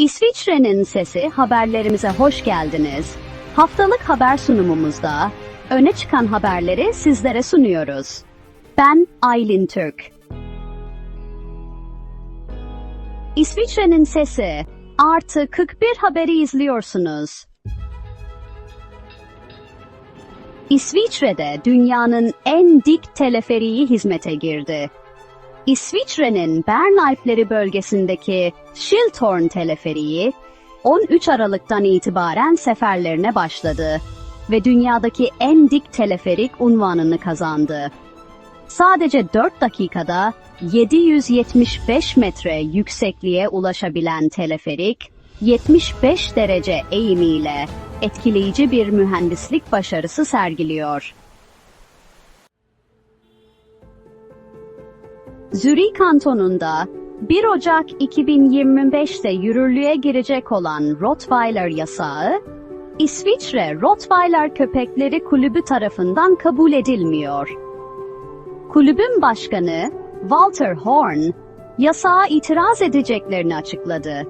İsviçre'nin sesi haberlerimize hoş geldiniz. Haftalık haber sunumumuzda öne çıkan haberleri sizlere sunuyoruz. Ben Aylin Türk. İsviçre'nin sesi artı 41 haberi izliyorsunuz. İsviçre'de dünyanın en dik teleferiği hizmete girdi. İsviçre'nin Bern Alpleri bölgesindeki Schilthorn teleferiği 13 Aralık'tan itibaren seferlerine başladı ve dünyadaki en dik teleferik unvanını kazandı. Sadece 4 dakikada 775 metre yüksekliğe ulaşabilen teleferik, 75 derece eğimiyle etkileyici bir mühendislik başarısı sergiliyor. Zürih kantonunda 1 Ocak 2025'te yürürlüğe girecek olan Rottweiler yasağı, İsviçre Rottweiler Köpekleri Kulübü tarafından kabul edilmiyor. Kulübün başkanı Walter Horn, yasağa itiraz edeceklerini açıkladı.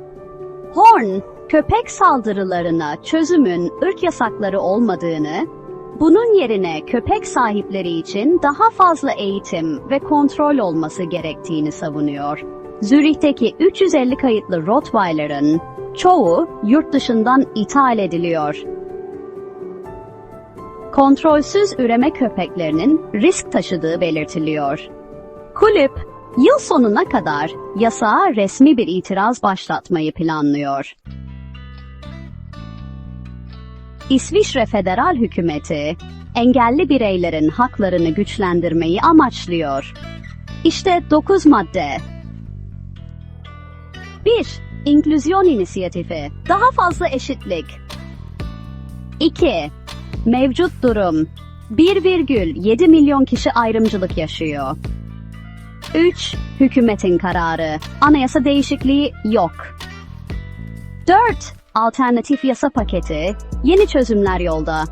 Horn, köpek saldırılarına çözümün ırk yasakları olmadığını, bunun yerine köpek sahipleri için daha fazla eğitim ve kontrol olması gerektiğini savunuyor. Zürih'teki 350 kayıtlı Rottweiler'ın çoğu yurt dışından ithal ediliyor. Kontrolsüz üreme köpeklerinin risk taşıdığı belirtiliyor. Kulüp, yıl sonuna kadar yasağa resmi bir itiraz başlatmayı planlıyor. İsviçre Federal Hükümeti, engelli bireylerin haklarını güçlendirmeyi amaçlıyor. İşte 9 madde. 1. İnklüzyon inisiyatifi. Daha fazla eşitlik. 2. Mevcut durum. 1,7 milyon kişi ayrımcılık yaşıyor. 3. Hükümetin kararı. Anayasa değişikliği yok. 4. Alternatif yasa paketi. Yeni çözümler yolda.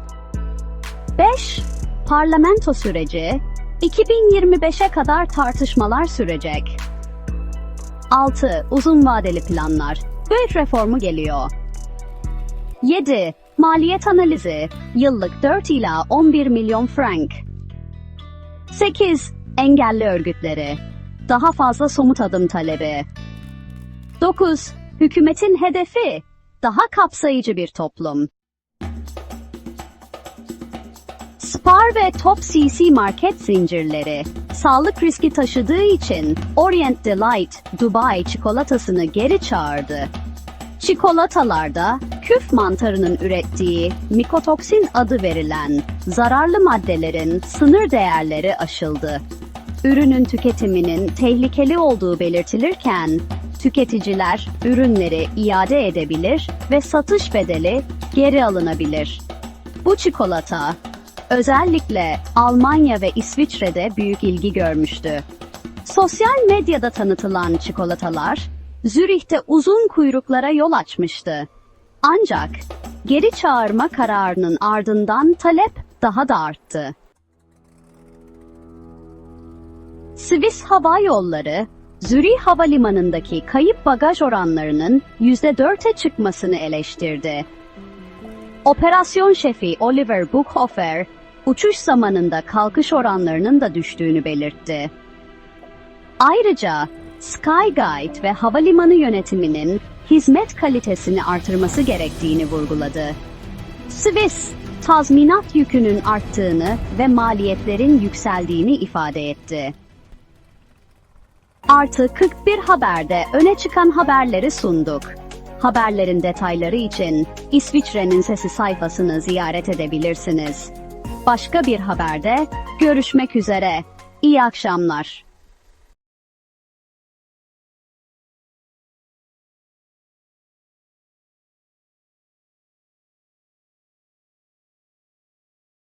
5. Parlamento süreci. 2025'e kadar tartışmalar sürecek. 6. Uzun vadeli planlar. Büyük reformu geliyor. 7. Maliyet analizi. Yıllık 4 ila 11 milyon frank. 8. Engelli örgütleri. Daha fazla somut adım talebi. 9. Hükümetin hedefi. Daha kapsayıcı bir toplum. Spar ve Top CC market zincirleri sağlık riski taşıdığı için Orient Delight Dubai çikolatasını geri çağırdı. Çikolatalarda küf mantarının ürettiği mikotoksin adı verilen zararlı maddelerin sınır değerleri aşıldı. Ürünün tüketiminin tehlikeli olduğu belirtilirken tüketiciler ürünleri iade edebilir ve satış bedeli geri alınabilir. Bu çikolata özellikle Almanya ve İsviçre'de büyük ilgi görmüştü. Sosyal medyada tanıtılan çikolatalar Zürih'te uzun kuyruklara yol açmıştı. Ancak geri çağırma kararının ardından talep daha da arttı. Swiss Hava Yolları, Zürih Havalimanı'ndaki kayıp bagaj oranlarının %4'e çıkmasını eleştirdi. Operasyon şefi Oliver Buchhofer, uçuş zamanında kalkış oranlarının da düştüğünü belirtti. Ayrıca Skyguide ve havalimanı yönetiminin hizmet kalitesini artırması gerektiğini vurguladı. Swiss, tazminat yükünün arttığını ve maliyetlerin yükseldiğini ifade etti. Artı 41 haberde öne çıkan haberleri sunduk. Haberlerin detayları için İsviçre'nin Sesi sayfasını ziyaret edebilirsiniz. Başka bir haberde görüşmek üzere. İyi akşamlar.